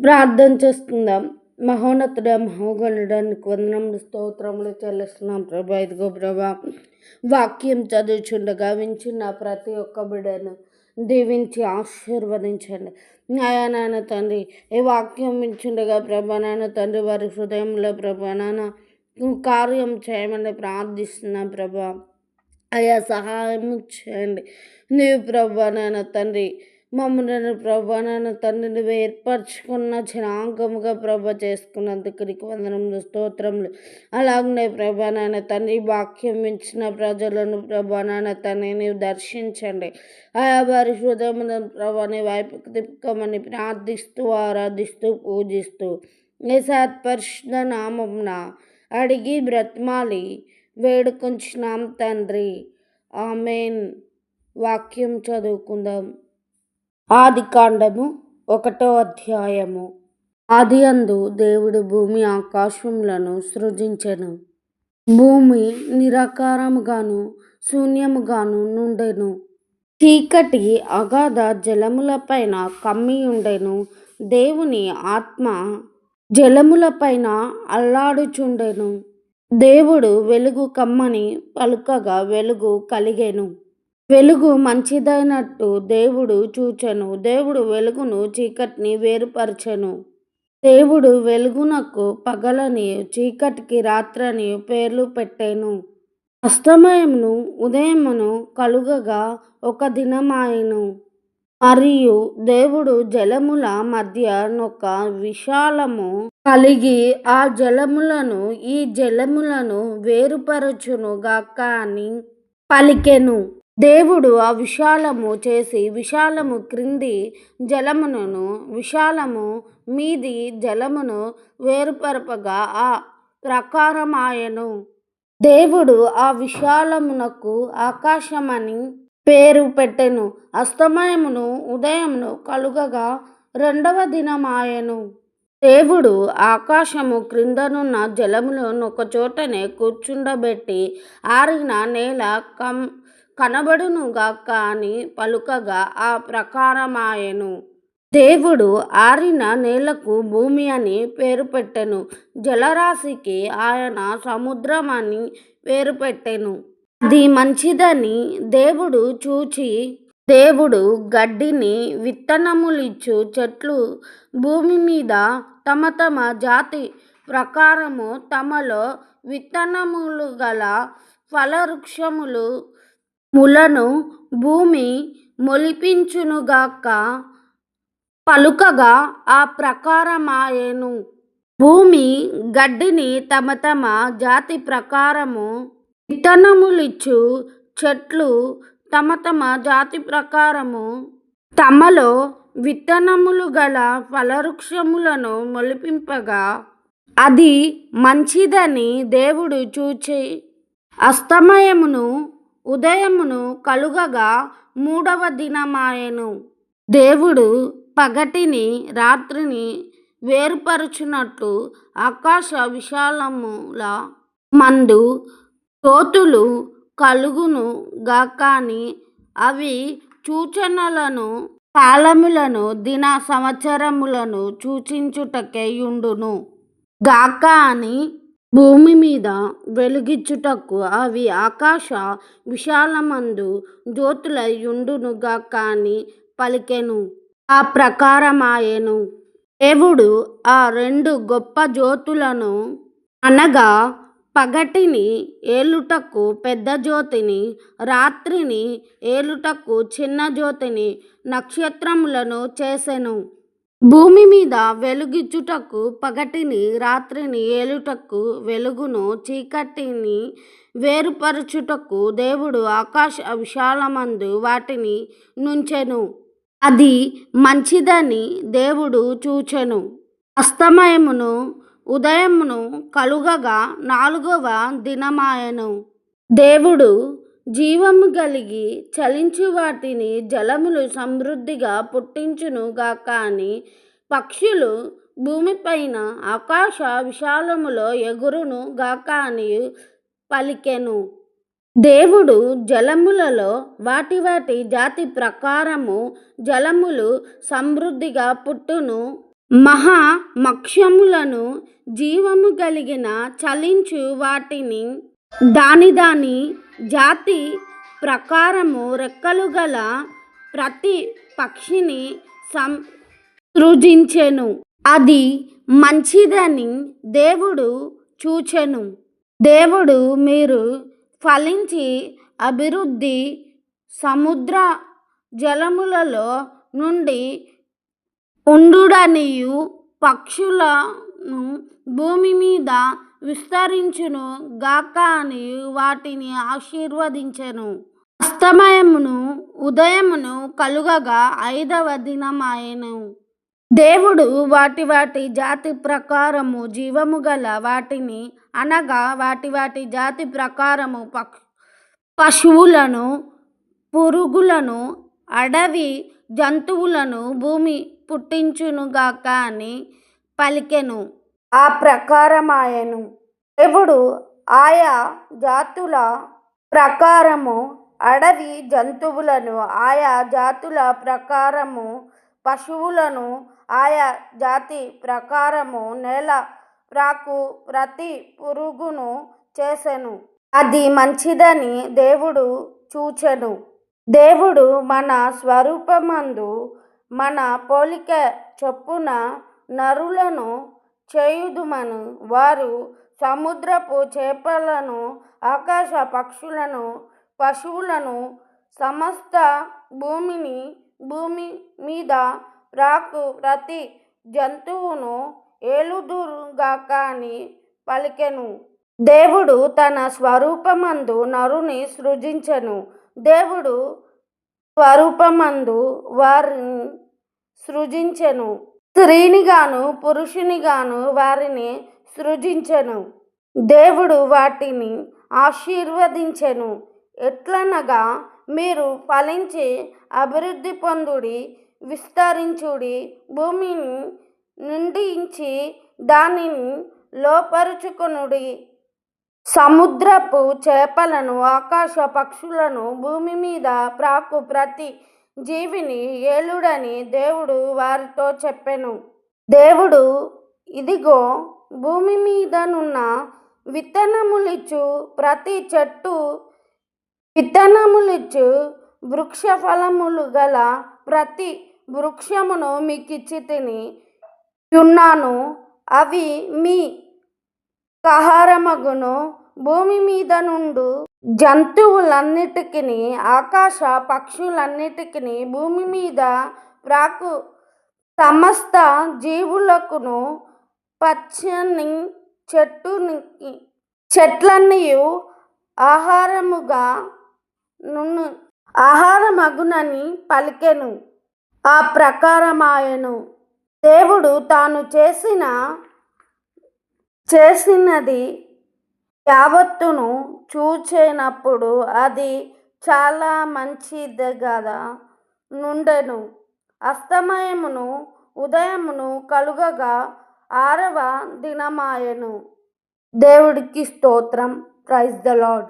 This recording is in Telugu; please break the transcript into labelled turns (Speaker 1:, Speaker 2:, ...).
Speaker 1: ప్రార్థన చేసుకుందాం మహోన్నతుడ మహోగణుడానికి వందనములు స్తోత్రములు చెల్లిస్తున్నాం ప్రభా. ఇదిగో ప్రభా వాక్యం చదువుచుండగా వించిన ప్రతి ఒక్క బిడను దీవించి ఆశీర్వదించండి. నాయా నాయన తండ్రి ఈ వాక్యం వించుండగా ప్రభా నాయన తండ్రి వారి హృదయంలో ప్రభా నాన్న కార్యం చేయమని ప్రార్థిస్తున్నాం ప్రభా. అయా సహాయం చేయండి. నీవు ప్రభా నాన్న తండ్రి మమ్మల్ని ప్రభ నన్ను తండ్రిని ఏర్పరచుకున్న జనాంగముగా ప్రభ చేసుకున్నందుకు నీకు వందనములు స్తోత్రములు. అలాగనే ప్రభ నాయన తండ్రి వాక్యం ఇచ్చిన ప్రజలను ప్రభ నాయన తండ్రిని దర్శించండి. ఆయా వారి హృదయమున ప్రభాని వైపుకు తిప్పుకోమని ప్రార్థిస్తూ ఆరాధిస్తూ పూజిస్తూ ఏ సత్పరిశుద్ధ నామంన అడిగి బ్రత్మాలి. వేడుకొంచున్నాం తండ్రి. ఆమెన్. వాక్యం చదువుకుందాం. ఆది కాండము ఒకటో అధ్యాయము. ఆది అందు దేవుడు భూమి ఆకాశములను సృజించెను. భూమి నిరాకారముగాను శూన్యముగాను నుండెను. చీకటి అగాధ జలములపైన కమ్మి ఉండెను. దేవుని ఆత్మ జలములపైన అల్లాడుచుండెను. దేవుడు వెలుగు కమ్మని పలుకగా వెలుగు కలిగెను. వెలుగు మంచిదైనట్టు దేవుడు చూచెను. దేవుడు వెలుగును చీకటిని వేరుపరచెను. దేవుడు వెలుగునకు పగలని చీకటికి రాత్రని పేర్లు పెట్టాను. అస్తమయమును ఉదయమును కలుగగా ఒక దినమాయను. మరియు దేవుడు జలముల మధ్య నొక విశాలము కలిగి ఆ జలములను ఈ జలములను వేరుపరచునుగాక అని పలికెను. దేవుడు ఆ విశాలము చేసి విశాలము క్రింది జలమును విశాలము మీది జలమును వేరుపరపగా ఆ ప్రకారమాయను. దేవుడు ఆ విశాలమునకు ఆకాశమని పేరు పెట్టెను. అస్తమయమును ఉదయమును కలుగగా రెండవ దినమాయను. దేవుడు ఆకాశము క్రిందనున్న జలములను ఒక చోటనే కూర్చుండబెట్టి ఆరిన నేల కం కనబడునుగాక అని పలుకగా ఆ ప్రకారమాయను. దేవుడు ఆరిన నేలకు భూమి అని పేరు పెట్టెను. జలరాశికి ఆయన సముద్రం అని పేరు పెట్టెను. ఇది మంచిదని దేవుడు చూచి దేవుడు గడ్డిని విత్తనములిచ్చు చెట్లు భూమి మీద తమ తమ జాతి ప్రకారము తమలో విత్తనములు గల ఫలవృక్షములు ములను భూమి మొలిపించునుగాక పలుకగా ఆ ప్రకారమాయెను. భూమి గడ్డిని తమ తమ జాతి ప్రకారము విత్తనములిచ్చు చెట్లు తమ తమ జాతి ప్రకారము. తమలో విత్తనములు గల ఫలవృక్షములను మొలిపింపగా అది మంచిదని దేవుడు చూచి అస్తమయమును ఉదయమును కలుగగా మూడవ దినమాయెను. దేవుడు పగటిని రాత్రిని వేరుపరుచునట్టు ఆకాశ విశాలముల మందు తోతులు కలుగును గాకాని అవి సూచనలను కాలములను దిన సంవత్సరములను సూచించుటకేయుండును గాక అని భూమి మీద వెలుగిచ్చుటకు అవి ఆకాశ విశాలమందు జ్యోతులయుండును గాక అని పలికెను. ఆ ప్రకారమాయెను. దేవుడు ఆ రెండు గొప్ప జ్యోతులను అనగా పగటిని ఏలుటకు పెద్ద జ్యోతిని రాత్రిని ఏలుటకు చిన్న జ్యోతిని నక్షత్రములను చేసెను. భూమి మీద వెలుగిచ్చుటకు పగటిని రాత్రిని ఏలుటకు వెలుగును చీకటిని వేరుపరచుటకు దేవుడు ఆకాశ విశాలమందు వాటిని నుంచెను. అది మంచిదని దేవుడు చూచెను. అస్తమయమును ఉదయమును కలుగగా నాలుగవ దినమాయను. దేవుడు జీవము కలిగి చలించు వాటిని జలములు సమృద్ధిగా పుట్టించును గాక అని పక్షులు భూమిపైన ఆకాశ విశాలములో ఎగురును గాక అని పలికెను. దేవుడు జలములలో వాటి వాటి జాతి ప్రకారము జలములు సమృద్ధిగా పుట్టును. మహా మక్షములను జీవము కలిగిన చలించు వాటిని దాని దాని జాతి ప్రకారము రెక్కలు గల ప్రతి పక్షిని సంసృజించెను అది మంచిదని దేవుడు చూచెను. దేవుడు మీరు ఫలించి అభివృద్ధి సముద్ర జలములలో నుండి ఉండుడనియు పక్షుల ను భూమి మీద విస్తరించును గాక అని వాటిని ఆశీర్వదించెను. అస్తమయమును ఉదయమును కలుగగా ఐదవ దినమాయెను. దేవుడు వాటి వాటి జాతి ప్రకారము జీవము గల వాటిని అనగా వాటి వాటి జాతి ప్రకారము పశువులను పురుగులను అడవి జంతువులను భూమి పుట్టించునుగాక అని పలికెను. ఆ ప్రకారమాయను. దేవుడు ఆయా జాతుల ప్రకారము అడవి జంతువులను ఆయా జాతుల ప్రకారము పశువులను ఆయా జాతి ప్రకారము నేల ప్రాకు ప్రతి పురుగును చేసెను. అది మంచిదని దేవుడు చూచెను. దేవుడు మన స్వరూపమందు మన పోలిక చొప్పున నరులను చేయుదుమను. వారు సముద్రపు చేపలను ఆకాశ పక్షులను పశువులను సమస్త భూమిని భూమి మీద రాకు ప్రతి జంతువును ఏలుదురుగాక అని పలికెను. దేవుడు తన స్వరూపమందు నరుని సృజించెను. దేవుడు స్వరూపమందు వారిని సృజించెను. స్త్రీనిగాను పురుషునిగాను వారిని సృజించెను. దేవుడు వాటిని ఆశీర్వదించెను. ఎట్లనగా మీరు ఫలించి అభివృద్ధి పొందుడి విస్తరించుడి భూమిని నిండించి దానిని లోపరుచుకొనుడి. సముద్రపు చేపలను ఆకాశ పక్షులను భూమి మీద ప్రాకు ప్రతి జీవిని ఏలుడని దేవుడు వారితో చెప్పెను. దేవుడు ఇదిగో భూమి మీదనున్న విత్తనములిచ్చు ప్రతి చెట్టు విత్తనములిచ్చు వృక్ష ఫలములు గల ప్రతి వృక్షమును మీకిచ్చి తిని ఉన్నాను. అవి మీ కహారమగును భూమి మీద నుండు జంతువులన్నిటికీ ఆకాశ పక్షులన్నిటికీ భూమి మీద ప్రాకు సమస్త జీవులకును పచ్చని చెట్టుని చెట్లన్నీ ఆహారముగా నున్ను ఆహారమగునని పలికెను. ఆ ప్రకారమాయను. దేవుడు తాను చేసిన చేసినది యావత్తును చూచినప్పుడు అది చాలా మంచిదిగా నుండెను. అస్తమయమును ఉదయమును కలుగగా ఆరవ దినమాయెను. దేవుడికి స్తోత్రం. Praise the lord